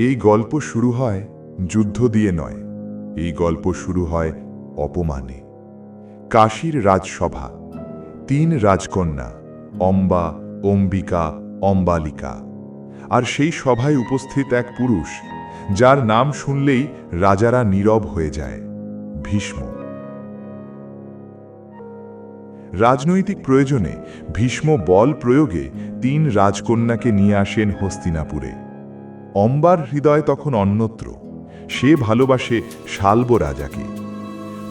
এই গল্প শুরু হয় যুদ্ধ দিয়ে নয়। এই গল্প শুরু হয় অপমানে। কাশীর রাজসভা, তিন রাজকন্যা, অম্বা, অম্বিকা, অম্বালিকা। আর সেই সভায় উপস্থিত এক পুরুষ, যার নাম শুনলেই রাজারা নীরব হয়ে যায়, ভীষ্ম। রাজনৈতিক প্রয়োজনে ভীষ্ম বল প্রয়োগে তিন রাজকন্যাকে নিয়ে আসেন হস্তিনাপুরে। অম্বার হৃদয় তখন অন্যত্র। সে ভালোবাসে শাল্ব রাজাকে।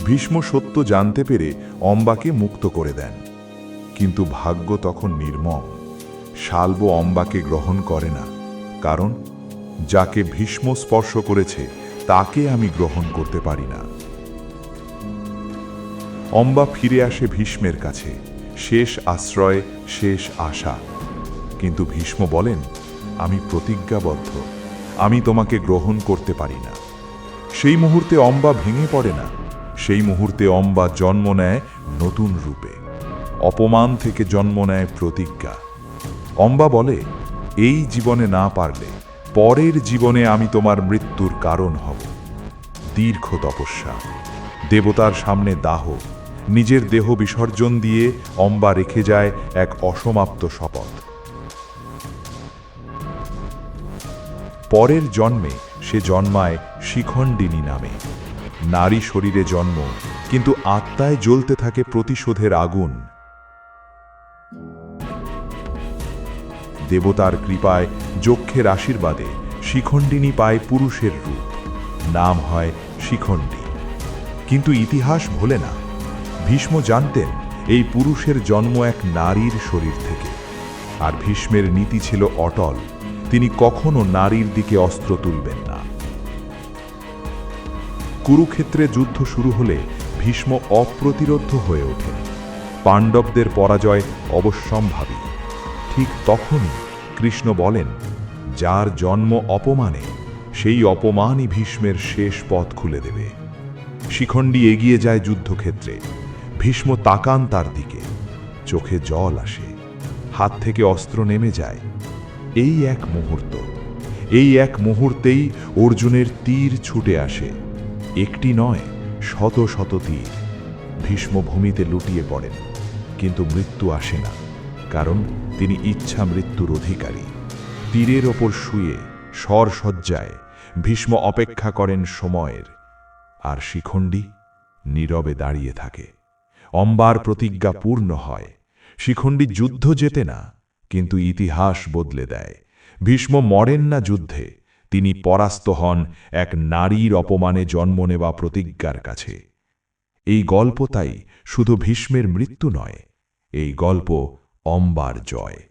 ভীষ্ম সত্য জানতে পেরে অম্বাকে মুক্ত করে দেন। কিন্তু ভাগ্য তখন নির্মম। শাল্ব অম্বাকে গ্রহণ করে না। কারণ, যাকে ভীষ্ম স্পর্শ করেছে, তাকে আমি গ্রহণ করতে পারি না। অম্বা ফিরে আসে ভীষ্মের কাছে। শেষ আশ্রয়, শেষ আশা। কিন্তু ভীষ্ম বলেন আমি প্রতিজ্ঞাবদ্ধ। আমি তোমাকে গ্রহণ করতে পারি না। সেই মুহূর্তে অম্বা ভেঙে পড়ে না। সেই মুহূর্তে অম্বা জন্ম নেয় নতুন রূপে। অপমান থেকে জন্ম নেয় প্রতিজ্ঞা। অম্বা বলে, এই জীবনে না পারলে পরের জীবনে আমি তোমার মৃত্যুর কারণ হব। দীর্ঘ তপস্যা। দেবতার সামনে দাহ। নিজের দেহ বিসর্জন দিয়ে অম্বা রেখে যায় এক অসমাপ্ত শপথ। পরের জন্মে সে জন্মায় শিখণ্ডিনী নামে। নারী শরীরে জন্ম, কিন্তু আত্মায় জ্বলতে থাকে প্রতিশোধের আগুন। দেবতার কৃপায় যক্ষের আশীর্বাদে শিখণ্ডিনী পায় পুরুষের রূপ। নাম হয় শিখণ্ডী। কিন্তু ইতিহাস ভোলে না। ভীষ্ম জানতেন এই পুরুষের জন্ম এক নারীর শরীর থেকে। আর ভীষ্মের নীতি ছিল অটল। তিনি কখনো নারীর দিকে অস্ত্র তুলবেন না। কুরুক্ষেত্রে যুদ্ধ শুরু হলে ভীষ্ম অপ্রতিরোধ্য হয়ে ওঠেন। পাণ্ডবদের পরাজয় অবশ্যম্ভাবী। ঠিক তখনই কৃষ্ণ বলেন, যার জন্ম অপমানে, সেই অপমানই ভীষ্মের শেষ পথ খুলে দেবে। শিখণ্ডী এগিয়ে যায় যুদ্ধক্ষেত্রে। ভীষ্ম তাকান তার দিকে। চোখে জল আসে। হাত থেকে অস্ত্র নেমে যায়। এই এক মুহূর্ত। এই এক মুহূর্তেই অর্জুনের তীর ছুটে আসে। একটি নয়, শত শত তীর। ভীষ্ম ভূমিতে লুটিয়ে পড়েন, কিন্তু মৃত্যু আসে না, কারণ তিনি ইচ্ছা মৃত্যুর অধিকারী। তীরের ওপর শুয়ে স্বরসজ্জায় ভীষ্ম অপেক্ষা করেন সময়ের। আর শিখণ্ডী নীরবে দাঁড়িয়ে থাকে। অম্বার প্রতিজ্ঞা পূর্ণ হয়। শিখণ্ডী যুদ্ধ জেতে না কিন্তু ইতিহাস বদলে দেয়। ভীষ্ম মরেন না যুদ্ধে, তিনি পরাস্ত হন এক নারীর অপমানে জন্ম নেওয়া প্রতিজ্ঞার কাছে। এই গল্প তাই শুধু ভীষ্মের মৃত্যু নয়, এই গল্প অম্বার জয়।